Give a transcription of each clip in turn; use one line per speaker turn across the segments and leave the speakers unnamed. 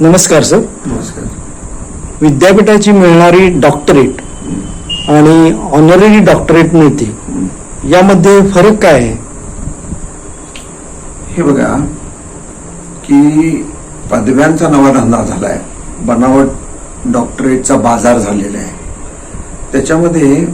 नमस्कार सर.
नमस्कार.
विद्यापीठाची मिळणारी डॉक्टरेट आणि ऑनररी डॉक्टरेट मिळते. यामध्ये फरक काय आहे?
हे बघा की पदव्यांचा नवा धंदा झालाय. बनावट डॉक्टरेटचा बाजार झालेला आहे. त्याच्यामध्ये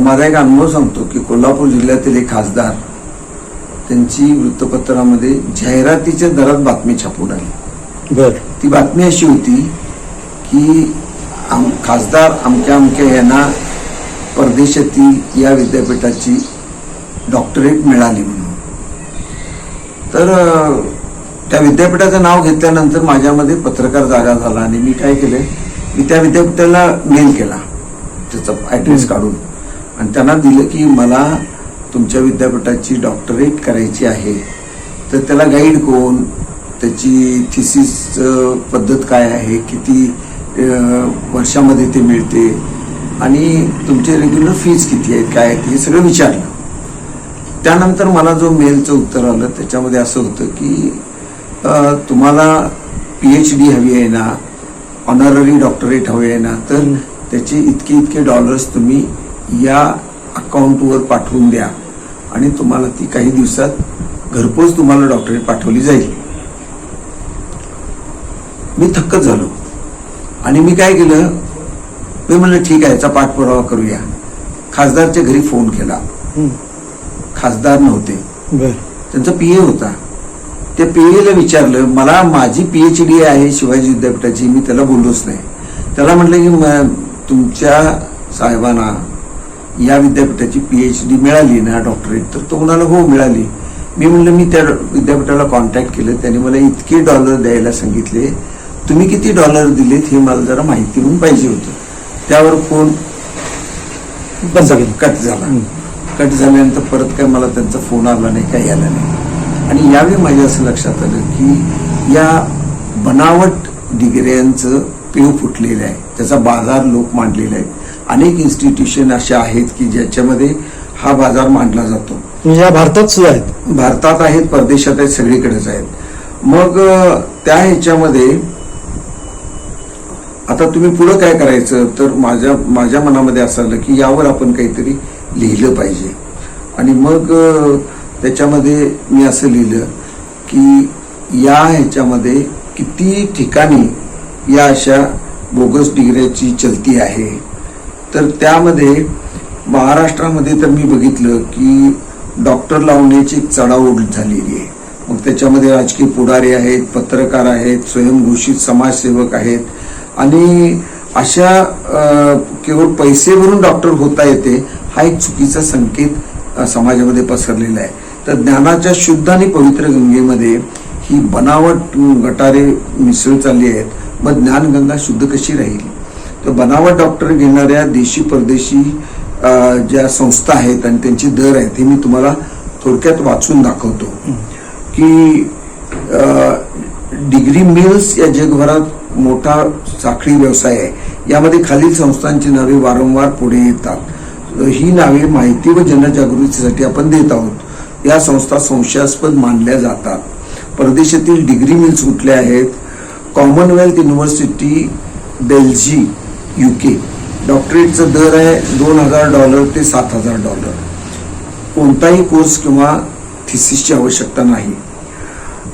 माझा एक अनुभव सांगतो की कोल्हापूर जिल्ह्यातील एक खासदार त्यांची वृत्तपत्रामध्ये जाहिरातीच्या दरात बातमी छापून आली.
बर.
ती बातमी अशी होती की आम खासदार अमक्या अमक्या यांना परदेशातील या विद्यापीठाची डॉक्टरेट मिळाली म्हणून. तर त्या विद्यापीठाचं नाव घेतल्यानंतर माझ्यामध्ये पत्रकार जागा झाला आणि मी काय केलं मी त्या विद्यापीठाला मेल केला त्याचा ॲड्रेस काढून. आणि त्यांना दिलं की मला तुमच्या विद्यापीठाची डॉक्टरेट करायची आहे. तर त्याला गाईड कोण? त्याची थिसिस पद्धत काय आहे? किती वर्षामध्ये ते मिळते? आणि तुमचे रेग्युलर फीज किती आहेत? काय आहेत? हे सगळं विचारलं. त्यानंतर मला जो मेलचं उत्तर आलं त्याच्यामध्ये असं होतं की तुम्हाला पी एच डी हवी आहे ना ऑनररी डॉक्टरेट हवी आहे ना तर त्याचे इतके इतके डॉलर्स तुम्ही या अकाउंटवर पाठवून द्या. आणि तुम्हाला ती काही दिवसात घरपोच तुम्हाला डॉक्टरेट पाठवली जाईल. मी थक्कच झालो. आणि मी काय केलं? मी म्हणलं ठीक आहे याचा पाठपुरावा करूया. खासदारच्या घरी फोन केला. खासदार नव्हते. त्यांचा पीए होता. त्या पीएला विचारलं मला माझी पीएच डी आहे शिवाजी विद्यापीठाची मी त्याला बोललोच नाही. त्याला म्हटलं की तुमच्या साहेबांना या विद्यापीठाची पीएच डी मिळाली ना डॉक्टरेट? तर तो म्हणाला हो मिळाली. मी म्हणलं मी त्या विद्यापीठाला कॉन्टॅक्ट केलं. त्यांनी मला इतके डॉलर द्यायला सांगितले. तुम्ही किती डॉलर दिलेत हे मला जरा माहिती म्हणून पाहिजे होतं. त्यावर फोन
बंद
कट झाला. कट झाल्यानंतर परत काय मला त्यांचा फोन आला नाही काही आला नाही. आणि यावेळी माझ्या असं लक्षात आलं की या बनावट डिग्र्यांचं पेव फुटलेलं आहे. त्याचा बाजार लोक मांडलेला आहे अनेक इन्स्टिट्यूशन अशा आहेत की ज्याच्यामध्ये हा बाजार मांडला जातो.
म्हणजे या भारतात सुद्धा आहेत.
भारतात आहेत परदेशात आहेत सगळीकडेच आहेत. मग त्या ह्याच्यामध्ये आता तुम्ही पुढं काय करायचं? तर माझ्या माझ्या मनामध्ये असं आलं की यावर आपण काहीतरी लिहिलं पाहिजे. आणि मग त्याच्यामध्ये मी असं लिहिलं की या ह्याच्यामध्ये किती ठिकाणी या अशा बोगस डिग्र्याची चलती आहे? तर त्यामध्ये महाराष्ट्रामध्ये तर मी बघितलं की डॉक्टर लावण्याची एक चढाओढ झालेली आहे. मग त्याच्यामध्ये राजकीय पुढारी आहेत पत्रकार आहेत स्वयंघोषित समाजसेवक आहेत. आणि अशा केवळ पैसे भरून डॉक्टर होता येते हा एक चुकीचा संकेत समाजामध्ये पसरलेला आहे. तर ज्ञानाच्या शुद्ध आणि पवित्र गंगेमध्ये ही बनावट गटारे मिसळ चालली आहेत मग ज्ञानगंगा शुद्ध कशी राहील? तर बनावट डॉक्टर घेणाऱ्या देशी परदेशी ज्या संस्था आहेत आणि त्यांचे दर आहेत हे मी तुम्हाला थोडक्यात वाचून दाखवतो. की डिग्री मिल्स या जगभरात मोठा साखळी व्यवसाय आहे. यामध्ये खालील संस्थांची नावे वारंवार पुढे येतात. ही नावे माहिती व जनजागृतीसाठी आपण देत आहोत. या संस्था संशयास्पद मानल्या जातात. परदेशातील डिग्री मिल्स कुठल्या आहेत? Commonwealth university Belgium U K डॉक्टरेटचा दर आहे दोन हजार डॉलर ते सात हजार डॉलर. कोणताही कोर्स किंवा थिसिसची आवश्यकता नाही.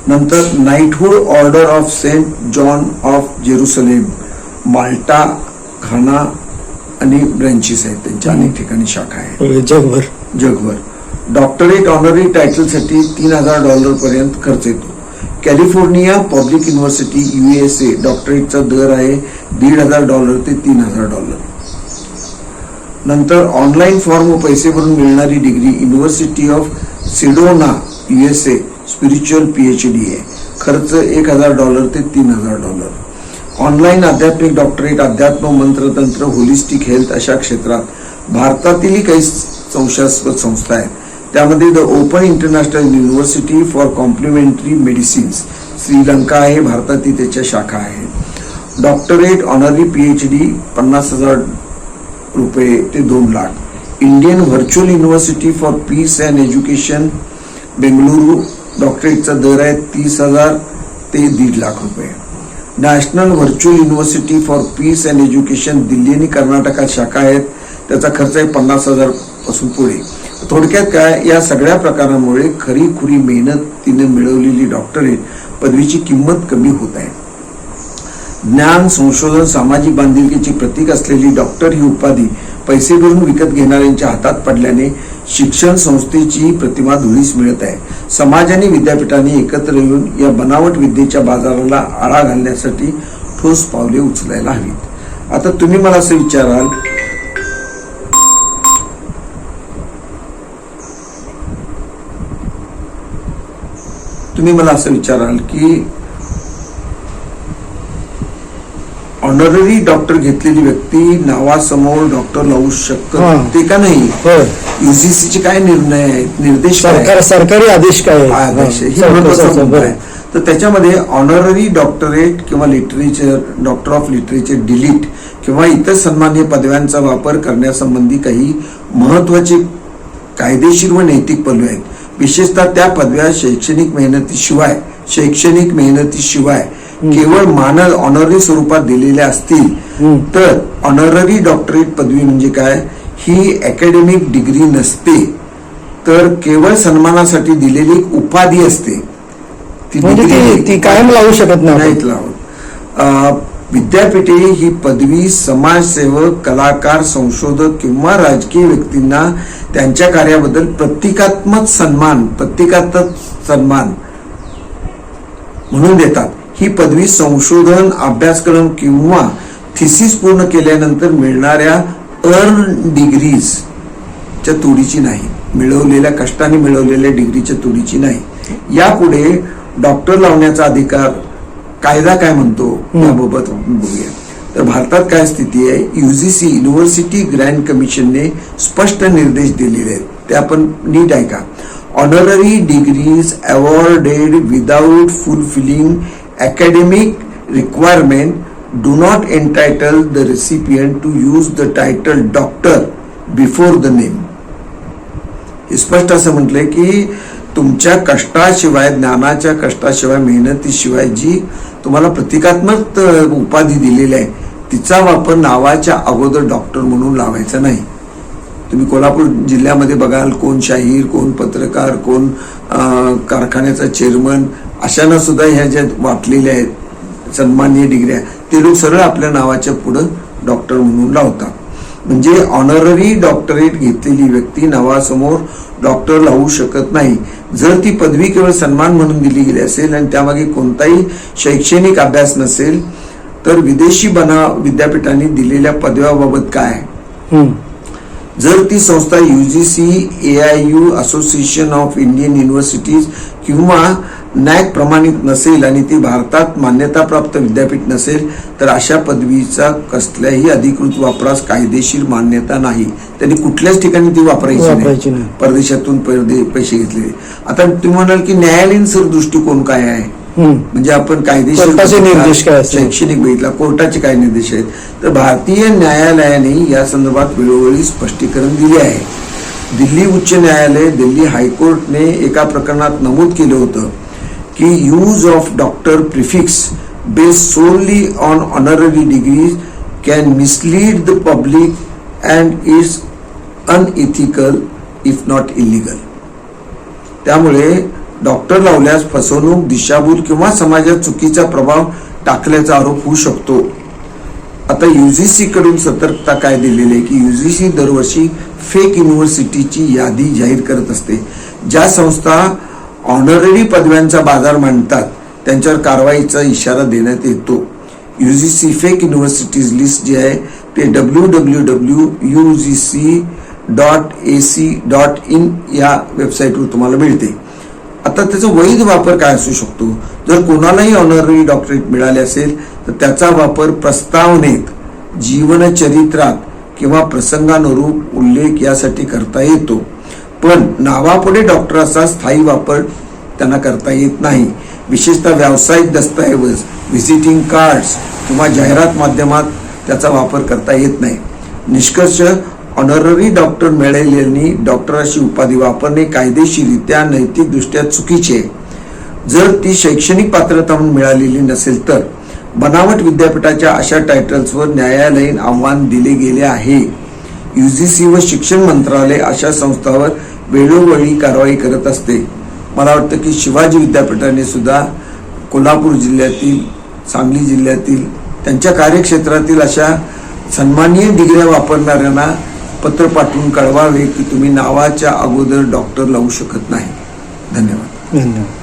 नंतर knighthood order of Saint John of Jerusalem Malta Ghana आणि ब्रँचेस आहेत. त्यांच्या अनेक ठिकाणी शाखा आहेत.
म्हणजे जगभर.
जगभर. डॉक्टरेट ऑनररी टायटलसाठी तीन हजार डॉलर पर्यंत खर्च येतो. कॅलिफोर्निया पब्लिक युनिव्हर्सिटी युएसए डॉक्टरेटचा दर आहे दीड हजार डॉलर ते तीन हजार डॉलर नंतर ऑनलाईन फॉर्म व पैसे भरून मिळणारी degree university of Sedona USA spiritual D आहे. खर्च एक हजार डॉलर ते तीन हजार डॉलर. ऑनलाईन आध्यात्मिक डॉक्टरेट अध्यात्म मंत्रतंत्र होलिस्टिक हेल्थ अशा क्षेत्रात भारतातीलही काही संशयास्पद संस्था आहेत. त्यामध्ये the open international university for complementary medicines Sri Lanka आहे भारतातील त्याच्या शाखा आहे. डॉक्टरेट ऑनरी पीएच पीएचडी पन्नास हजार रुपये ते दोन lakh. Indian virtual university for peace and education Bengaluru डॉक्टरेटचा दर आहे तीस हजार ते दीड लाख रुपये. National virtual university for peace and education Delhi आणि कर्नाटकात शाखा आहेत. त्याचा खर्च आहे पन्नास हजारपासून पुढे. थोडक्यात काय या सगळ्या प्रकारांमुळे खरी खुरी मेहनत तिने मिळवलेली डॉक्टरेट पदवीची किंमत कमी होत आहे. ज्ञान संशोधन सामाजिक बांधिलकीची प्रतीक असलेली डॉक्टर ही उपाधी पैसे भरून विकत घेणाऱ्यांच्या हातात पडल्याने शिक्षण संस्थेची प्रतिमा धुळीस मिळत आहे. समाज आणि विद्यापीठांनी एकत्र येऊन या बनावट विद्येच्या बाजाराला आळा घालण्यासाठी ठोस पावले उचलायला हवीत. आता तुम्ही मला असं विचाराल तुम्ही मला असं विचाराल की ऑनररी डॉक्टर घेतलेली व्यक्ती नावासमोर डॉक्टर लावू. शकत ते का नाही
होय
युजीसी चे काय निर्णय आहेत निर्देश?
सरकार सरकारी आदेश काय?
आदेश आहे. तर त्याच्यामध्ये ऑनररी डॉक्टरेट किंवा literature doctor of literature D Litt किंवा इतर सन्मान्य पदव्यांचा वापर करण्यासंबंधी काही महत्त्वाचे कायदेशीर व नैतिक पैलू आहेत विशेषतः त्या पदव्या शैक्षणिक मेहनतीशिवाय शैक्षणिक मेहनतीशिवाय केवळ मानद ऑनररी स्वरूपात दिलेल्या असतील. तर ऑनररी डॉक्टरेट पदवी म्हणजे काय? ही अकॅडमिक डिग्री नसते. तर केवळ सन्मानासाठी दिलेली उपाधी असते. ती
म्हणजे ती कायम लावू शकत नाही
नाहीत लावत. विद्यापीठे ही पदवी समाजसेवक कलाकार संशोधक किंवा राजकीय व्यक्तींना त्यांच्या कार्याबद्दल प्रतिकात्मक सन्मान प्रतिकात्मक सन्मान म्हणून देतात. ही पदवी संशोधन अभ्यासक्रम किंवा थिसिस पूर्ण केल्यानंतर मिळणाऱ्या अर्न डिग्रीज च्या तोडीची नाही. मिळवलेल्या कष्टाने मिळवलेल्या डिग्रीच्या तोडीची नाही. यापुढे डॉक्टर लावण्याचा अधिकार कायदा काय म्हणतो? याबाबत आपण बघूया. तर भारतात काय स्थिती आहे? युजीसी युनिव्हर्सिटी ग्रँड कमिशनने स्पष्ट निर्देश दिलेले आहेत. ते आपण नीट ऐका. Honorary degrees awarded without fulfilling academic requirement do not entitle the recipient to use the title doctor before the name हे स्पष्ट असं म्हटलंय की तुमच्या कष्टाशिवाय ज्ञानाच्या कष्टाशिवाय मेहनतीशिवाय जी तुम्हाला प्रतिकात्मक उपाधी दिलेली आहे तिचा वापर नावाच्या अगोदर डॉक्टर म्हणून लावायचा नाही. तुम्ही कोल्हापूर जिल्ह्यामध्ये बघाल कोण शाहीर कोण पत्रकार कोण कारखान्याचा चेअरमन अशांना सुद्धा ह्या ज्या वाटलेल्या आहेत सन्माननीय डिग्र्या ते लोक सरळ आपल्या नावाच्या पुढं डॉक्टर म्हणून लावतात म्हणजे ऑनररी डॉक्टरेट घेतलेली व्यक्ती नावासमोर डॉक्टर लावू शकत नाही. जर ती पदवी केवळ सन्मान म्हणून दिली गेली असेल आणि त्यामागे कोणताही शैक्षणिक अभ्यास नसेल तर विदेशी बना विद्यापीठांनी दिलेल्या पदव्याबाबत काय? जर ती संस्था UGC A I U association of Indian universities किंवा नॅक प्रमाणित नसेल आणि ती भारतात मान्यताप्राप्त विद्यापीठ नसेल तर अशा पदवीचा कसल्याही अधिकृत वापरास कायदेशीर मान्यता नाही त्यांनी कुठल्याच ठिकाणी ती वापरायची नाही. परदेशातून परदे पैसे घेतलेले आता तुम्ही म्हणाल की न्यायालयीन सर दृष्टिकोन काय आहे. म्हणजे आपण कायदेशीर
निर्देश काय?
शैक्षणिक बघितला कोर्टाचे काय निर्देश आहेत? तर भारतीय न्यायालयाने या संदर्भात वेळोवेळी स्पष्टीकरण दिले आहे. दिल्ली उच्च न्यायालय दिल्ली हायकोर्टने एका प्रकरणात नमूद केलं होतं की use of doctor prefix based solely on honorary degrees can mislead the public and it's unethical if not illegal त्यामुळे डॉक्टर लावल्यास फसवणूक दिशाभूल किंवा समाजात चुकीचा प्रभाव टाकल्याचा आरोप होऊ शकतो. आता युजीसी कडून सतर्कता काय दिलेली आहे की युजीसी दरवर्षी फेक युनिव्हर्सिटीची यादी जाहीर करत असते. ज्या संस्था ऑनररी पदव्यांचा बाजार मांडतात त्यांच्यावर कारवाईचा इशारा देण्यात येतो. युजीसी फेक युनिव्हर्सिटीज लिस्ट जी आहे ते W W W U G C dot A C dot in या वेबसाईटवर तुम्हाला मिळते. आता त्याचा वैध वापर काय असू शकतो? जर कोणालाही ऑनररी डॉक्टरेट मिळाले असेल तर त्याचा वापर प्रस्तावनेत जीवनचरित्रात किंवा प्रसंगानुरूप उल्लेख यासाठी करता येतो. पण नावापुढे डॉक्टराचा स्थायी वापर त्यांना करता येत नाही. विशेषतः व्यावसायिक दस्तऐवज व्हिजिटिंग कार्ड्स किंवा जाहिरात माध्यमात त्याचा वापर करता येत नाही. निष्कर्ष ऑनररी डॉक्टर मिळालेल्यांनी डॉक्टराची उपाधी वापरणे कायदेशीरित्या नैतिकदृष्ट्या चुकीचे. जर ती शैक्षणिक पात्रता म्हणून मिळालेली नसेल तर बनावट विद्यापीठाच्या अशा टायटल्सवर न्यायालयीन आव्हान दिले गेले आहे. यू जी सी व शिक्षण मंत्रालय अशा संस्थांवर वेळोवेळी कारवाई करत असते. मला वाटतं की शिवाजी विद्यापीठाने सुद्धा कोल्हापूर जिल्ह्यातील सांगली जिल्ह्यातील त्यांच्या कार्यक्षेत्रातील अशा सन्माननीय डिग्र्या वापरणाऱ्यांना पत्र पाठवून कळवावे की तुम्ही नावाच्या अगोदर डॉक्टर लावू शकत नाही. धन्यवाद.
धन्यवाद.